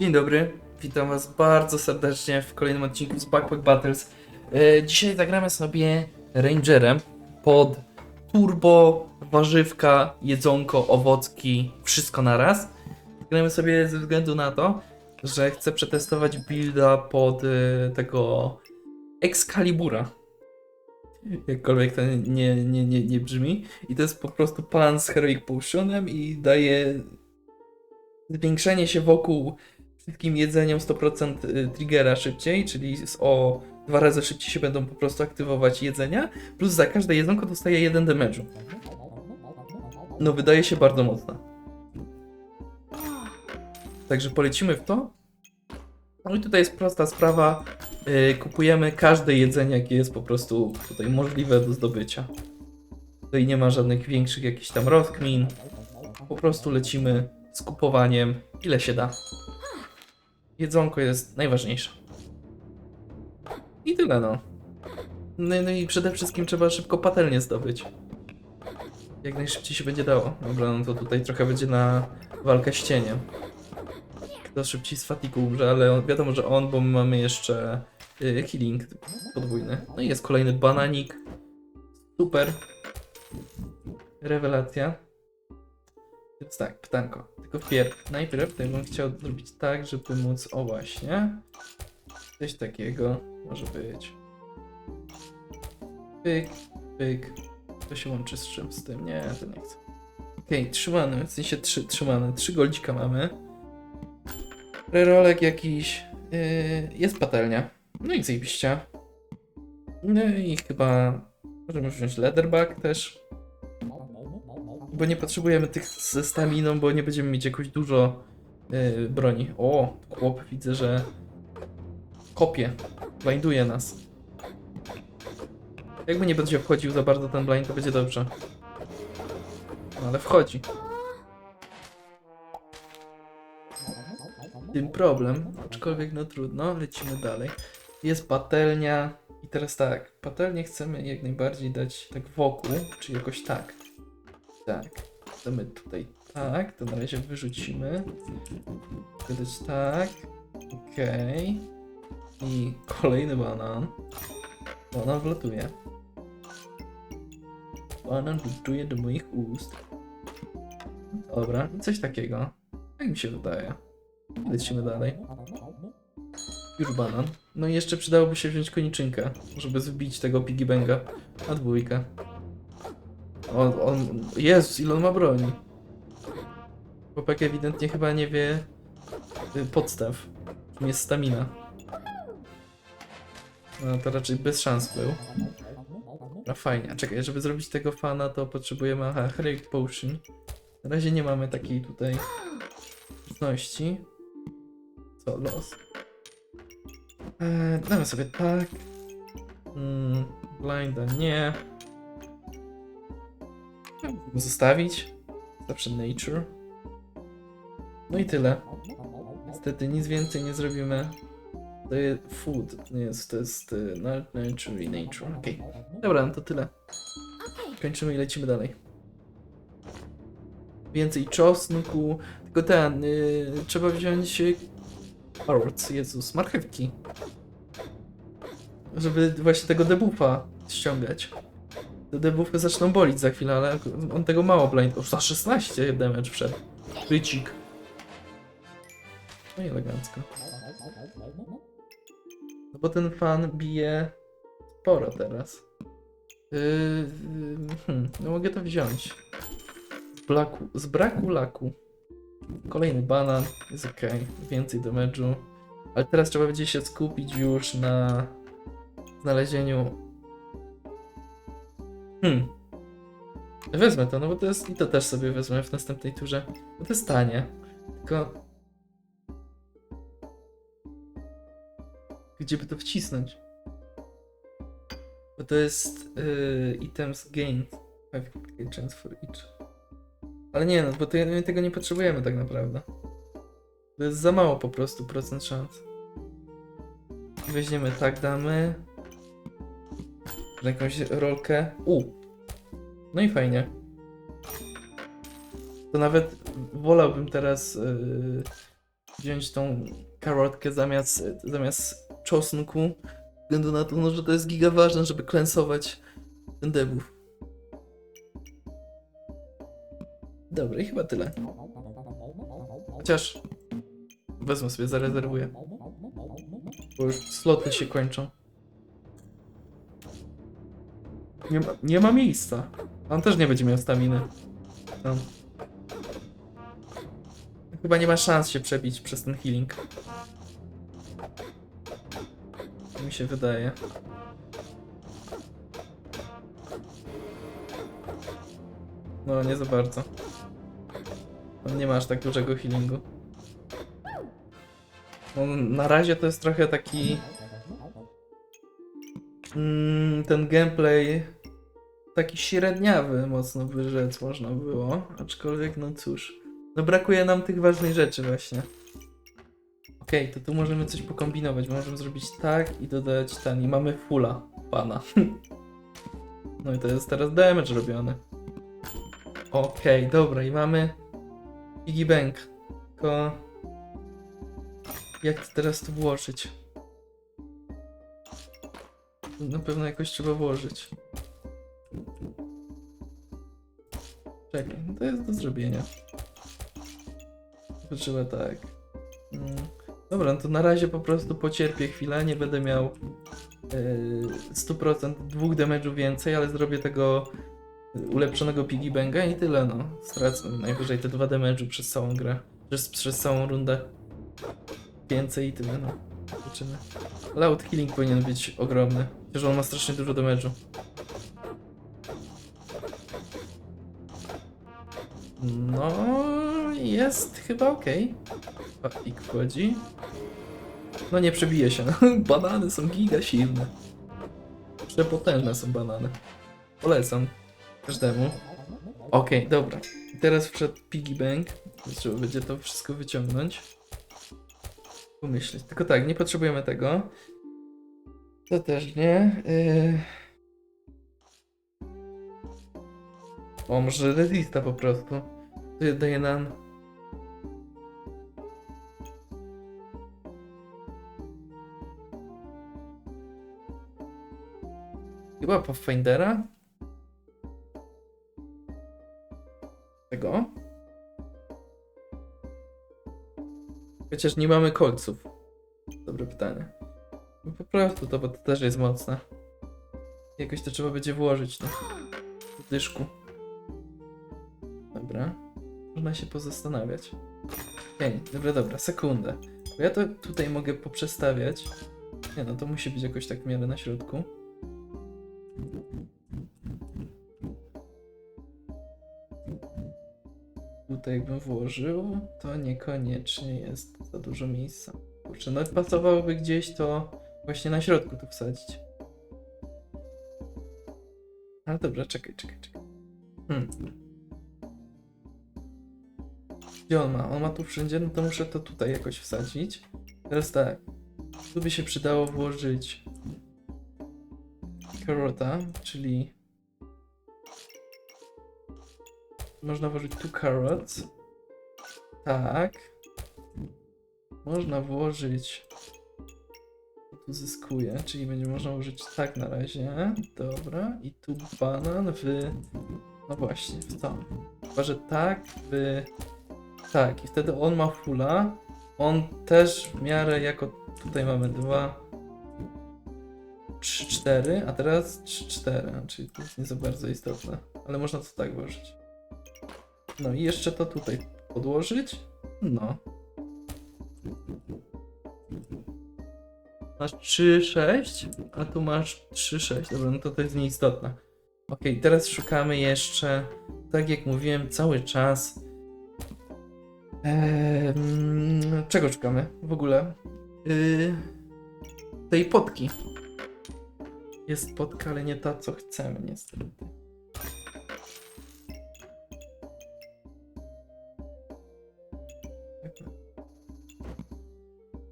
Dzień dobry, witam was bardzo serdecznie w kolejnym odcinku z Backpack Battles. E, dzisiaj zagramy sobie Rangerem pod turbo, warzywka, jedzonko, owocki, wszystko naraz. Gramy sobie ze względu na to, że chcę przetestować builda pod e, tego Excalibura. Jakkolwiek to nie, nie, nie, nie brzmi. I to jest po prostu pan z Heroic Potionem i daje zwiększenie się wokół wszystkim jedzeniom 100% y, triggera szybciej, czyli o dwa razy szybciej się będą po prostu aktywować jedzenia, plus za każde jedzonko dostaje jeden damage'u. No wydaje się bardzo mocna. Także polecimy w to. No i tutaj jest prosta sprawa. y, kupujemy każde jedzenie, jakie jest po prostu tutaj możliwe do zdobycia. Tutaj nie ma żadnych większych jakichś tam rozkmin. Po prostu lecimy z kupowaniem ile się da. Jedzonko jest najważniejsze. I tyle no. No, no i przede wszystkim trzeba szybko patelnię zdobyć. Jak najszybciej się będzie dało. Dobra, no to tutaj trochę będzie na walkę z cieniem. Kto szybciej z fatigu umrze, ale on, wiadomo, że on, bo my mamy jeszcze y, healing podwójny. No i jest kolejny bananik. Super. Rewelacja. Więc tak, pytanko. Tylko wpierw, najpierw bym chciał zrobić tak, żeby móc, o właśnie, coś takiego może być. Pyk, pyk. To się łączy z czym? Z tym? Nie, to nie chcę. Okej, trzymany, w sensie trzy, trzymany. Trzy goldzika mamy. Rerolek jakiś. Yy, jest patelnia. No i zajebiście. No i chyba możemy wziąć leatherback też. Bo nie potrzebujemy tych ze staminą, bo nie będziemy mieć jakoś dużo yy, broni. O, chłop widzę, że kopie. Blinduje nas. Jakby nie będzie wchodził za bardzo ten blind, to będzie dobrze. No, ale wchodzi. Tym problem, aczkolwiek no trudno, lecimy dalej. Jest patelnia i teraz tak, patelnię chcemy jak najbardziej dać tak wokół, czy jakoś tak. Tak, chcemy tutaj tak, to na razie wyrzucimy. Dać tak, okej. I kolejny banan. Banan wlatuje. Banan wlatuje do moich ust. Dobra, coś takiego. Jak mi się wydaje. Lecimy dalej. Już banan. No i jeszcze przydałoby się wziąć koniczynkę, żeby zbić tego Piggy Banga na dwójkę. On, on... Jezus, ile on ma broni. Chłopak ewidentnie chyba nie wie y, podstaw. Czym jest stamina. No to raczej bez szans był. No fajnie. A czekaj, żeby zrobić tego fana, to potrzebujemy aha, Heroic Potion. Na razie nie mamy takiej tutaj mocności. Co, los? Eee, damy sobie tak. Mm, blinda nie. Zostawić. Zawsze nature. No i tyle. Niestety nic więcej nie zrobimy. To jest food, to nie jest, to jest y, na- nature i nature. Okej. Dobra, no to tyle. Kończymy i lecimy dalej. Więcej czosnku. Tylko ten, y, trzeba wziąć y, carrots, Jezus, marchewki. Żeby właśnie tego debuffa ściągać. Te debuffy zaczną bolić za chwilę, ale on tego mało blind. O, za 16 damage wszedł. Rycik. No i elegancko. No bo ten fan bije sporo teraz. Yy, yy, hmm, no mogę to wziąć. Z, blaku, z braku laku. Kolejny banan, jest ok. Więcej damage'u. Ale teraz trzeba będzie się skupić już na znalezieniu. Hmm. Wezmę to, no bo to jest. I to też sobie wezmę w następnej turze. Bo to jest tanie. Tylko. Gdzie by to wcisnąć? Bo to jest yy, items gained. Five chance for each. Ale nie no, bo to, my tego nie potrzebujemy tak naprawdę. To jest za mało po prostu procent szans. Weźmiemy tak, damy. Jakąś rolkę. U. No i fajnie. To nawet wolałbym teraz yy, wziąć tą karotkę zamiast, zamiast czosnku. Ze względu na to, no, że to jest giga ważne, żeby klęsować ten debuff. Dobra, i chyba tyle. Chociaż wezmę sobie, zarezerwuję. Bo już sloty się kończą. Nie ma, nie ma miejsca. On też nie będzie miał staminy. Chyba nie ma szans się przebić przez ten healing. Tak Mi się wydaje. No, nie za bardzo. On nie ma aż tak dużego healingu. No, na razie to jest trochę taki... Mm, ten gameplay taki średniawy, mocno by rzec można było. Aczkolwiek, no cóż. No brakuje nam tych ważnych rzeczy właśnie. Okej, to tu możemy coś pokombinować. Możemy zrobić tak i dodać ten. I mamy fulla pana. no i to jest teraz damage robiony. Okej, dobra, i mamy Piggy Bank. Tylko... Jak teraz to włożyć? Na pewno jakoś trzeba włożyć. Czekaj, no to jest do zrobienia. Trzeba tak. Mm. Dobra, no to na razie po prostu pocierpię chwilę, nie będę miał yy, 100% dwóch damage'u więcej, ale zrobię tego ulepszonego piggy banga i tyle, no. Stracę najwyżej te dwa damage'u przez całą grę. Przez, przez całą rundę. Więcej i tyle, no. Zobaczymy. Ale out healing powinien być ogromny. Chociaż on ma strasznie dużo damage'u. No, jest chyba okej. Okay. I wchodzi. No nie przebije się. Banany są giga silne. Przepotężne są banany. Polecam każdemu. Okej, dobra. I teraz wszedł Piggy Bank. Trzeba będzie to wszystko wyciągnąć. Pomyśleć. Tylko tak, nie potrzebujemy tego. To też nie. Yy... O, może resista po prostu. To daje nam... Chyba Pathfindera? Tego? Chociaż nie mamy kolców. Dobre pytanie. No po prostu to, bo to też jest mocne. Jakoś to trzeba będzie włożyć, no. W dyszku. Można się pozastanawiać. Okej, dobra, dobra, sekundę. Bo ja to tutaj mogę poprzestawiać. Nie no, to musi być jakoś tak w miarę na środku. Tutaj bym włożył, to niekoniecznie jest za dużo miejsca. Kurczę, no pasowałoby gdzieś to właśnie na środku tu wsadzić. Ale dobra, czekaj, czekaj, czekaj. Hmm. Gdzie on ma? On ma tu wszędzie, no to muszę to tutaj jakoś wsadzić. Teraz tak. Tu by się przydało włożyć karota, czyli można włożyć tu carrots. Tak. Można włożyć tu zyskuje, czyli będzie można użyć tak na razie. Dobra, i tu banan w. No właśnie, w to. Chyba, że tak, w. Tak, i wtedy on ma fulla. On też w miarę jako tutaj mamy dwa. 3, 4, a teraz 3, 4, czyli to jest nie za bardzo istotne. Ale można to tak włożyć. No i jeszcze to tutaj podłożyć. No. Masz 3, 6, a tu masz 3, 6. Dobra, no to to jest nieistotne. Ok, teraz szukamy jeszcze, tak jak mówiłem, cały czas. Eee, czego szukamy w ogóle? Yy, tej potki. Jest potka, ale nie ta, co chcemy, niestety.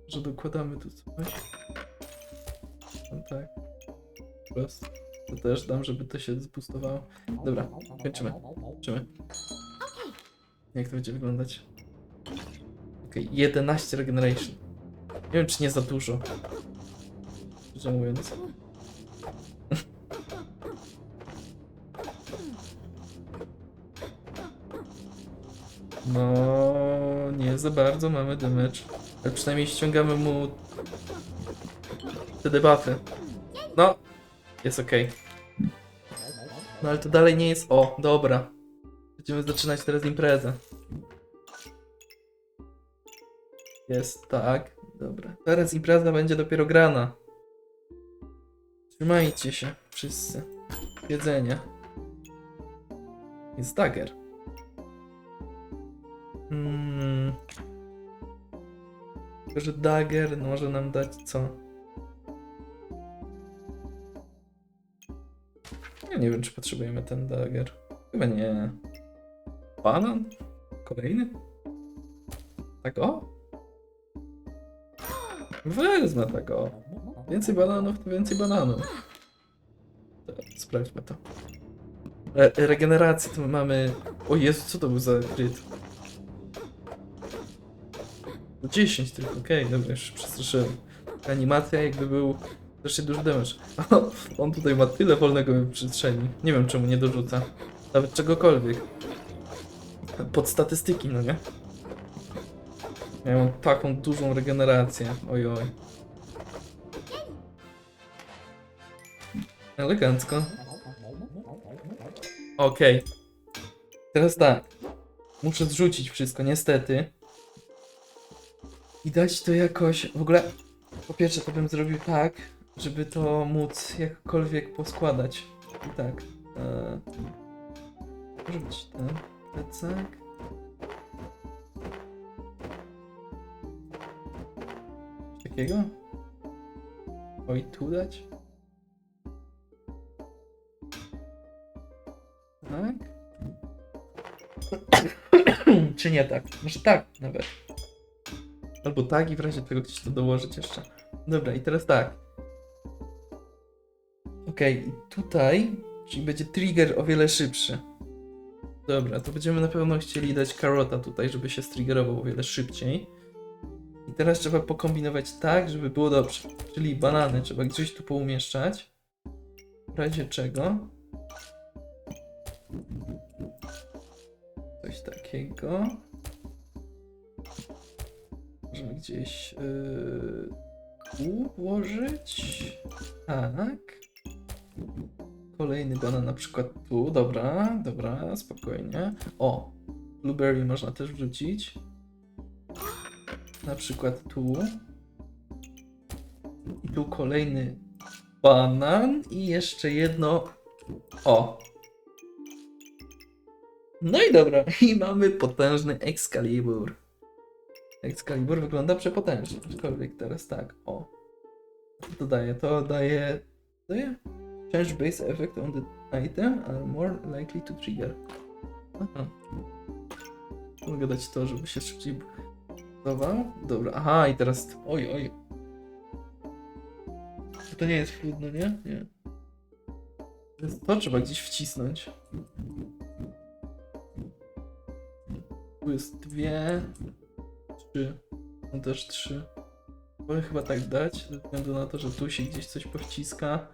Że dokładamy tu coś. No tak. Plus. To też dam, żeby to się zboostowało. Dobra, kończymy. Kończymy. Jak to będzie wyglądać? Okej, 11 regeneration. Nie wiem, czy nie za dużo. Szczerze mówiąc. No, nie za bardzo mamy damage. Ale przynajmniej ściągamy mu te debuffy. No, jest okej. No ale to dalej nie jest... O, dobra. Będziemy zaczynać teraz imprezę. Jest tak. Dobra. Teraz impreza będzie dopiero grana. Trzymajcie się wszyscy. Jedzenie. Jest dagger. Mm. Tylko, że dagger może nam dać co? Ja nie wiem, czy potrzebujemy ten dagger. Chyba nie. Banan? Kolejny? Tak o? Wezmę tak o. Więcej bananów to więcej bananów. Dobra, Sprawdźmy to. Re regeneracji to my mamy... O Jezu, co to był za kryt? 10 tylko, okej, dobra, już się przestraszyłem. Animacja jakby był strasznie duży damage. On tutaj ma tyle wolnego przestrzeni. Nie wiem czemu nie dorzuca. Nawet czegokolwiek. Pod statystyki, no nie? Ja mam taką dużą regenerację. Ojoj. Elegancko. Okej. Teraz tak. Muszę zrzucić wszystko, niestety. I dać to jakoś. W ogóle. Po pierwsze, to bym zrobił tak, żeby to móc jakkolwiek poskładać. I tak. E... Może być ten. Takiego? Oj, tu dać? Tak? Czy nie tak? Może tak nawet. Albo tak i w razie tego gdzieś to dołożyć jeszcze. Dobra, i teraz tak. Okej, i tutaj, czyli będzie trigger o wiele szybszy. Dobra, to będziemy na pewno chcieli dać karota tutaj, żeby się striggerował o wiele szybciej. Teraz trzeba pokombinować tak, żeby było dobrze. Czyli banany trzeba gdzieś tu poumieszczać. W razie czego. Coś takiego. Możemy gdzieś yy, tu włożyć. Tak. Kolejny banan na przykład tu. Dobra, dobra, spokojnie. O, blueberry można też wrzucić. Na przykład tu. I tu kolejny banan i jeszcze jedno. O. No i dobra, i mamy potężny Excalibur. Excalibur wygląda przepotężnie, aczkolwiek teraz tak, o. To daje, to daje... daje? Change base effect on the item are more likely to trigger. Aha. Mogę dać to, żeby się szybciej budował. Dobra, aha i teraz... Oj, oj. To nie jest food, no nie? Nie. To trzeba gdzieś wcisnąć. Tu jest dwie, trzy. No też trzy. Mogę chyba tak dać, ze względu na to, że tu się gdzieś coś powciska.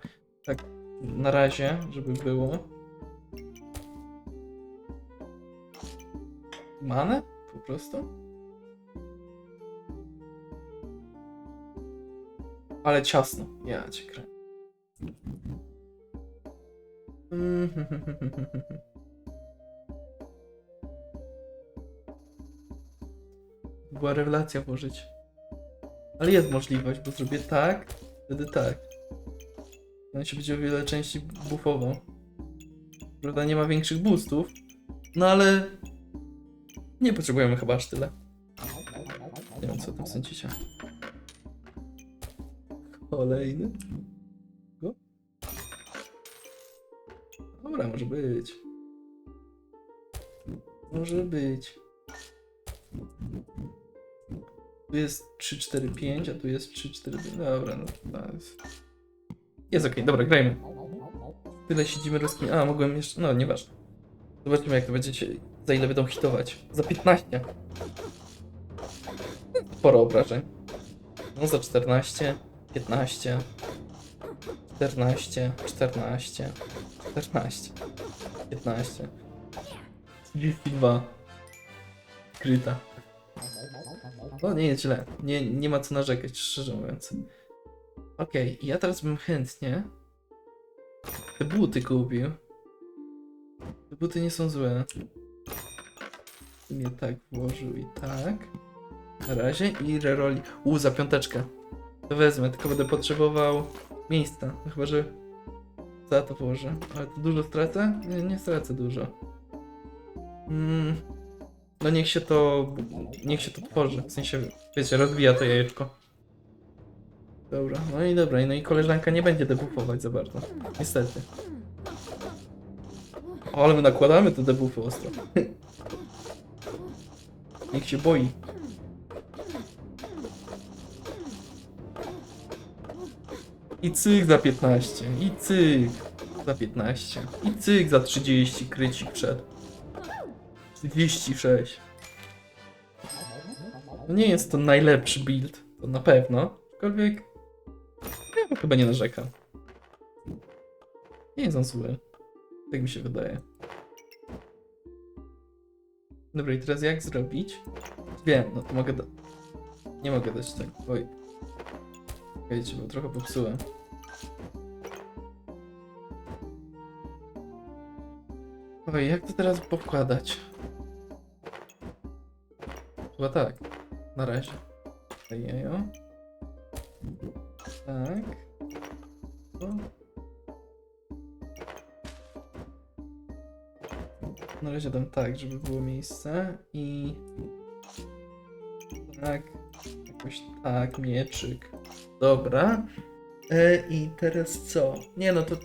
Tak na razie, żeby było. Manę? Po prostu? Ale ciasno. Ja cię. Była rewelacja włożyć. Ale jest możliwość, bo zrobię tak, wtedy tak. On się będzie o wiele częściej buffował. Prawda, nie ma większych boostów. No ale... Nie potrzebujemy chyba aż tyle. Nie wiem, co o tym sądzicie. Kolejny. Go? Dobra, może być. Może być. Tu jest 3, 4, 5, a tu jest 3, 4, 5. Dobra, no to jest. Jest okej, dobra, grajmy. Tyle siedzimy rozkmin. A, mogłem jeszcze. No, nieważne. Zobaczymy, jak to będziecie. Za ile będą hitować. Za 15. sporo obrażeń. No za 14, 15, 14, 14, 14, 15, 32. Kryta. No nie jest źle. Nie, nie ma co narzekać, szczerze mówiąc. Okej, ja teraz bym chętnie te buty kupił. Te buty nie są złe. Nie tak włożył i tak. Na razie i reroli. U, za piąteczkę. To wezmę, tylko będę potrzebował miejsca. Chyba, że za to włożę. Ale to dużo stracę? Nie, nie stracę dużo. Mm. No niech się to. Niech się to tworzy. W sensie, wiecie, rozwija to jajeczko. Dobra, no i dobra, no i koleżanka nie będzie debuffować za bardzo. Niestety. O, ale my nakładamy te debuffy ostro. Niech się boi. I cyk za 15, i cyk za 15, i cyk za 30, krycik przed. 36. No nie jest to najlepszy build, to na pewno. Aczkolwiek ja chyba nie narzekam. Nie jest on zły. Tak mi się wydaje. Dobra, i teraz jak zrobić? Wiem, no to mogę da... Nie mogę dać tak, oj. Wiecie, bo trochę popsułem. Oj, jak to teraz powkładać? Chyba tak. Na razie. Jejo. Tak. O. Na razie dam tak, żeby było miejsce i tak, jakoś tak, mieczyk. Dobra. E, I teraz co? Nie no, to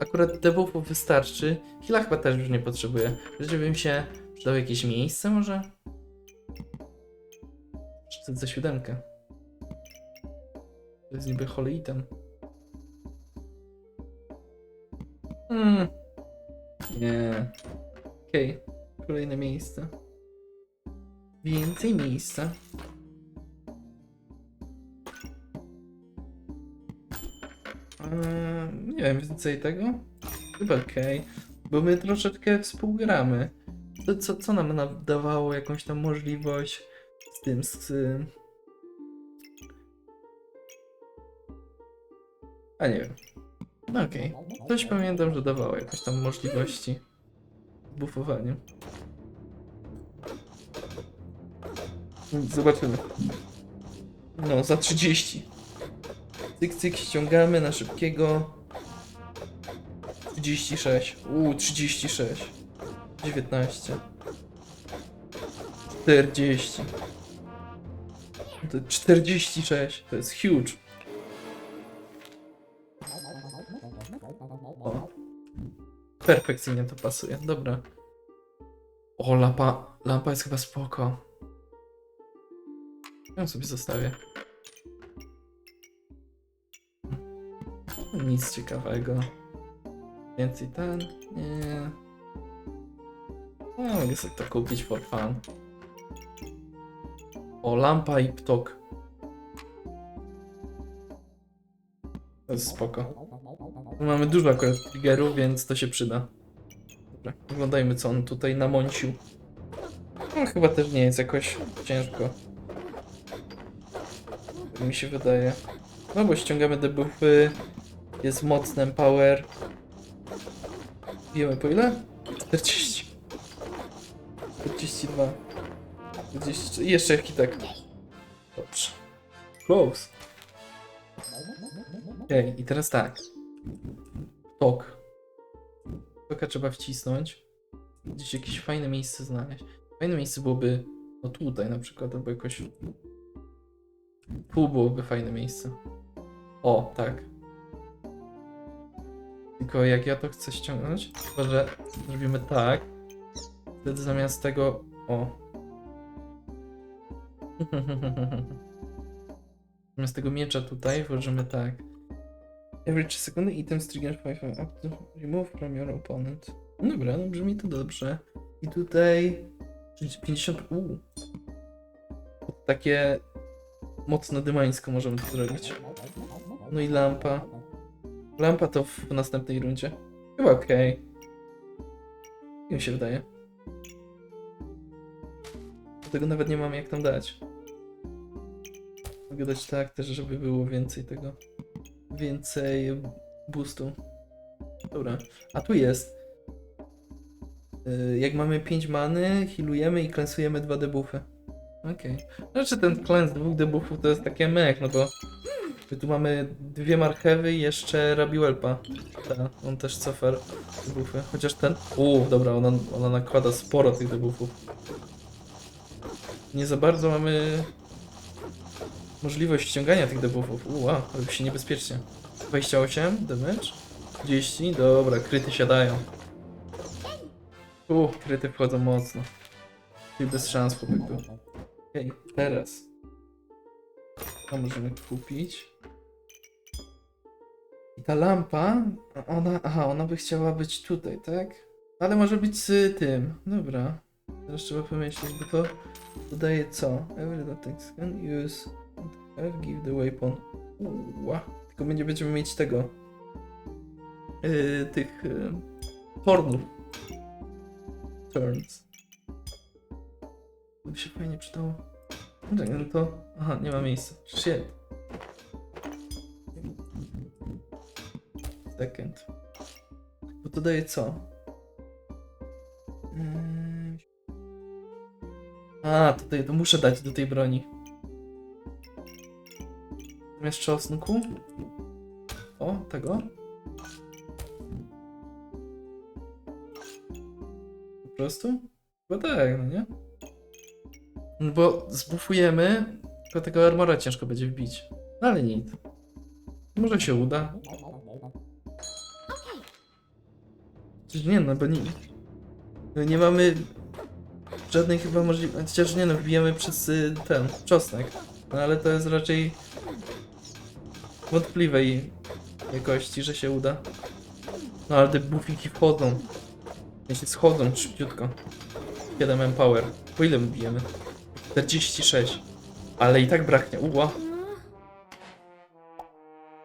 akurat debuffów wystarczy. Hila chyba też już nie potrzebuję. Żeby mi się przydało jakieś miejsce może? Czy za siódemkę? To jest niby holy item. Hmm. Nie. Okej, kolejne miejsce. Więcej miejsca. Eee, nie wiem, więcej tego? Chyba okej. Bo my troszeczkę współgramy. To co, co nam na- dawało jakąś tam możliwość z tym, z... A nie wiem. No okej. Coś pamiętam, że dawało jakieś tam możliwości z buffowaniem. Zobaczymy. No, za 30. Cyk, cyk, ściągamy na szybkiego. 36. Uuu, 36. 19. 40. To 46. To jest huge. O. Perfekcyjnie to pasuje. Dobra. O, lampa. Lampa jest chyba spoko. Ją sobie zostawię. Nic ciekawego. Więcej ten? Nie. No, mogę sobie to kupić for fun. O, lampa i ptok. To jest spoko. Mamy dużo akurat triggerów, więc to się przyda. Dobra, oglądajmy co on tutaj namącił. No, chyba też nie jest jakoś ciężko. Tak mi się wydaje. No bo ściągamy debuffy. Jest mocny power. Wiemy po ile? 40. 42. 43. I jeszcze hitek. Dobrze. Close. Okej, i teraz tak. Tok. Toka trzeba wcisnąć. Gdzieś jakieś fajne miejsce znaleźć. Fajne miejsce byłoby no tutaj na przykład, albo jakoś tu byłoby fajne miejsce. O, tak. Tylko jak ja to chcę ściągnąć, chyba że zrobimy tak. Wtedy zamiast tego. O. Zamiast tego miecza tutaj włożymy tak. Every 3 sekundy items trigger 5 up to remove from your opponent. Dobra, no brzmi to dobrze. I tutaj 50. Uuu. Takie mocno dymańsko możemy to zrobić. No i lampa. Lampa to w następnej rundzie. Chyba okej. Okay. mi się wydaje. Tego nawet nie mam jak tam dać. Mogę dać tak też, żeby było więcej tego. Więcej boostu. Dobra. A tu jest. Yy, Jak mamy 5 many, healujemy i klensujemy dwa debuffy. Okej. Znaczy ten klęs dwóch debuffów to jest takie mech, no bo tu mamy dwie marchewy i jeszcze Rabiwelpa. Ta, on też cofa debuffy. Chociaż ten... Uuu, dobra, ona, ona nakłada sporo tych debuffów. Nie za bardzo mamy możliwość ściągania tych debuffów. Uuu, robi się niebezpiecznie. 28 damage. 30, dobra, kryty siadają. Uuu, kryty wchodzą mocno. Czyli bez szans chłopak był. Okej, teraz. To możemy kupić. I ta lampa, ona, aha, ona by chciała być tutaj, tak? Ale może być z tym. Dobra. Teraz trzeba pomyśleć, bo to dodaje co? Every that can use give the weapon. Uła. Tylko nie będziemy mieć tego. Yy, tych yy. Turns. To by się fajnie przydało. No to... Aha, nie ma miejsca. Shit. Second. Bo to daje co? Mm. A, tutaj to muszę dać do tej broni. Zamiast czosnku? O, tego? Po prostu? Chyba tak, no nie? No bo zbufujemy, tylko tego armora ciężko będzie wbić. No ale nic. Może się uda. Nie, no bo nie, no nie mamy żadnej chyba możliwości. Chociaż nie, no wbijemy przez y, ten czosnek. No ale to jest raczej wątpliwej jakości, że się uda. No ale te bufiki wchodzą. Jeśli schodzą szybciutko. 7 empower. Po ile my bijemy? 46. Ale i tak braknie. Uła.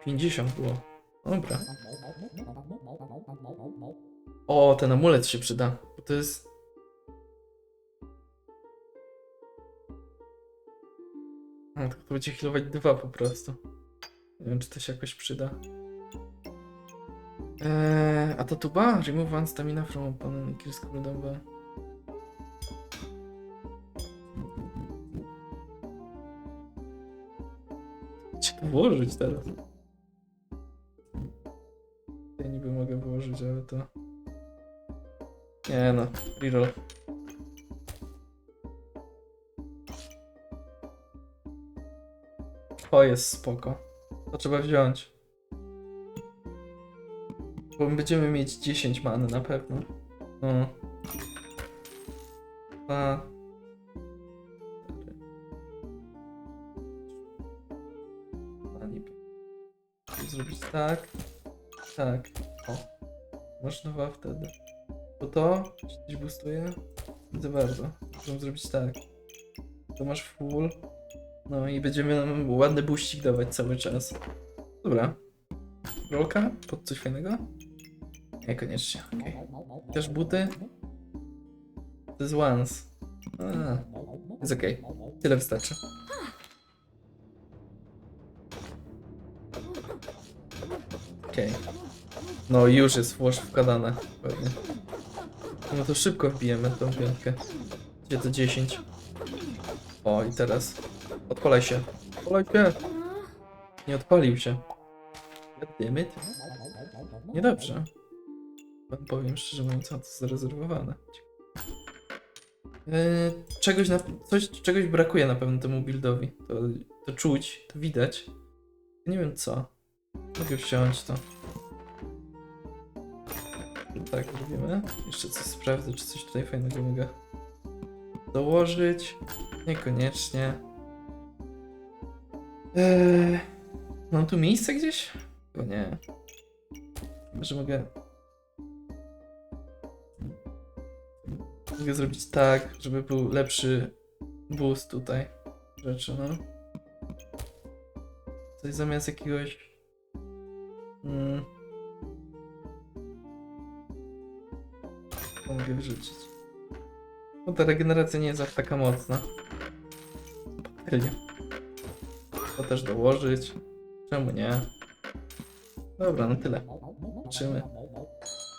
50 było. Dobra. O, ten amulet się przyda. Bo to jest... A, to, to będzie healować dwa po prostu. Nie wiem, czy to się jakoś przyda. Eee, a to tuba? Remove one stamina from opponent kills cooldown. To włożyć teraz? Ja niby mogę włożyć, ale to... Nie no, reroll. To jest spoko. To trzeba wziąć. Bo będziemy mieć 10 many na pewno. No. A. A niby. Zrobić tak. Tak. O. Można dwa wtedy. Bo to coś boostuje. Za bardzo. Możemy zrobić tak. To masz full. No i będziemy nam ładny buścik dawać cały czas. Dobra. Rolka? Pod coś fajnego? Niekoniecznie, okej. Też buty? To jest once. Jest okej. Tyle wystarczy. Okej. No już jest włoż wkładane. Pewnie. No to szybko wbijemy tą piątkę. Gdzie to 10? O i teraz. Odpalaj się. Odpalaj się. Nie odpalił się. Goddammit. Niedobrze. Powiem szczerze mówiąc, a to zarezerwowane. Eee, czegoś, na, coś, czegoś brakuje na pewno temu buildowi. To, to czuć, to widać. Nie wiem co. Mogę wziąć to. Tak, robimy. Jeszcze coś sprawdzę, czy coś tutaj fajnego mogę dołożyć. Niekoniecznie. Eee, mam tu miejsce gdzieś? Chyba nie. Może mogę. Mogę zrobić tak, żeby był lepszy boost tutaj rzeczy, no. Coś zamiast jakiegoś... Mm. Mogę wyrzucić? No ta regeneracja nie jest aż taka mocna. Bateria. To też dołożyć. Czemu nie? Dobra, no tyle. Zobaczymy.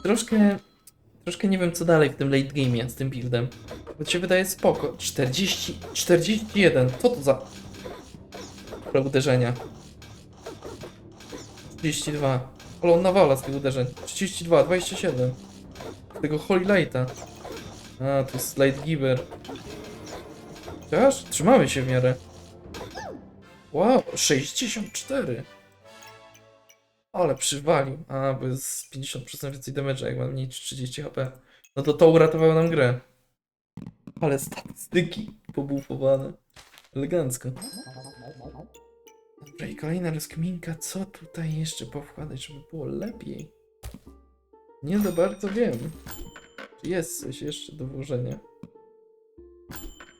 Troszkę... Troszkę nie wiem co dalej w tym late game'ie z tym buildem. Bo ci się wydaje spoko. 40... 41. Co to za... Pro uderzenia. 32. Ale on nawala z tych uderzeń. 32, 27. Tego Holy Lighta. A, to jest Light Giver. Chociaż trzymamy się w miarę. Wow, 64. Ale przywalił. A, bo jest 50% więcej damage'a, jak mam mniej niż 30 HP. No to to uratowało nam grę. Ale statystyki pobufowane. Elegancko. Dobra, i kolejna rozkminka. Co tutaj jeszcze powkładać, żeby było lepiej? Nie za bardzo wiem. Czy jest coś jeszcze do włożenia?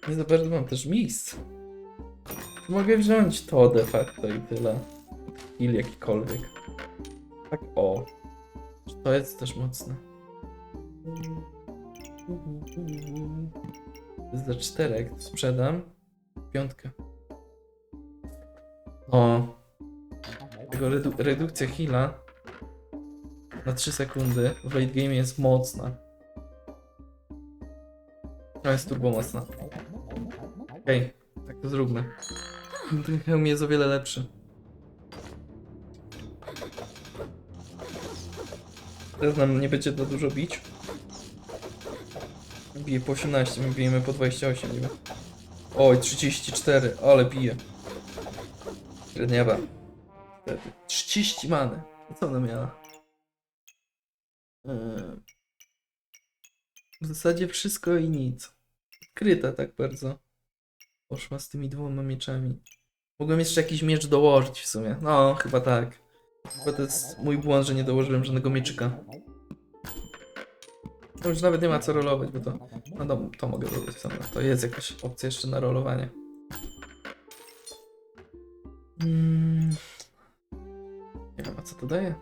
Nie za bardzo mam też miejsc. Mogę wziąć to de facto i tyle? Il jakikolwiek. Tak o. To jest też mocne? Za czterech. Sprzedam. Piątkę. O. Tego redu redukcja heala na 3 sekundy w late game jest mocna. To jest turbo mocna. Okej, tak to zróbmy. Ten hełm jest o wiele lepszy. Teraz nam nie będzie za dużo bić. Bije po 18, my bijemy po 28 niby. Oj, 34, ale bije. Średniawa. Wtedy. 30 many. Co ona miała? Eee, W zasadzie wszystko i nic. Kryta tak bardzo. Poszła z tymi dwoma mieczami. Mogłem jeszcze jakiś miecz dołożyć w sumie. No, chyba tak. Chyba to jest mój błąd, że nie dołożyłem żadnego mieczyka. To już nawet nie ma co rolować, bo to... No to, mogę zrobić sam. To jest jakaś opcja jeszcze na rolowanie. Mm. Nie wiem, a co to daje?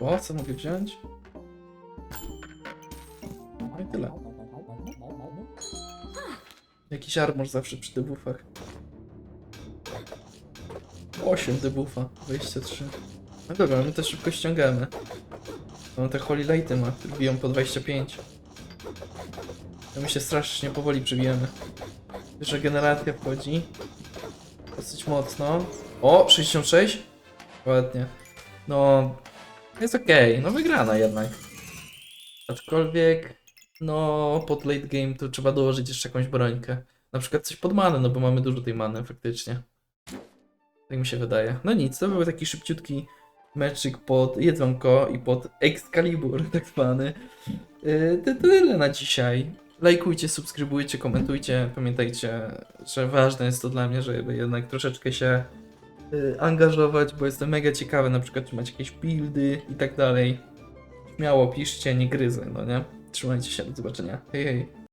O, co mogę wziąć? No i tyle. Jakiś armor zawsze przy debuffach. 8 debuffa, 23. No dobra, my to szybko ściągamy. No te Holy Lighty ma, biją po 25. To my się strasznie powoli przebijamy. Że generacja wchodzi. Dosyć mocno. O, 66? Ładnie. No, jest okej, no wygrana jednak. Aczkolwiek, no, pod late game to trzeba dołożyć jeszcze jakąś brońkę. Na przykład coś pod manę, no bo mamy dużo tej many faktycznie. Tak mi się wydaje. No nic, to był taki szybciutki meczyk pod jedzonko i pod Excalibur tak zwany. Yy, to tyle na dzisiaj. Lajkujcie, subskrybujcie, komentujcie. Pamiętajcie, że ważne jest to dla mnie, żeby jednak troszeczkę się angażować, bo jestem mega ciekawy, na przykład czy macie jakieś buildy i tak dalej. Śmiało piszcie, nie gryzę, no nie? Trzymajcie się, do zobaczenia. Hej, hej.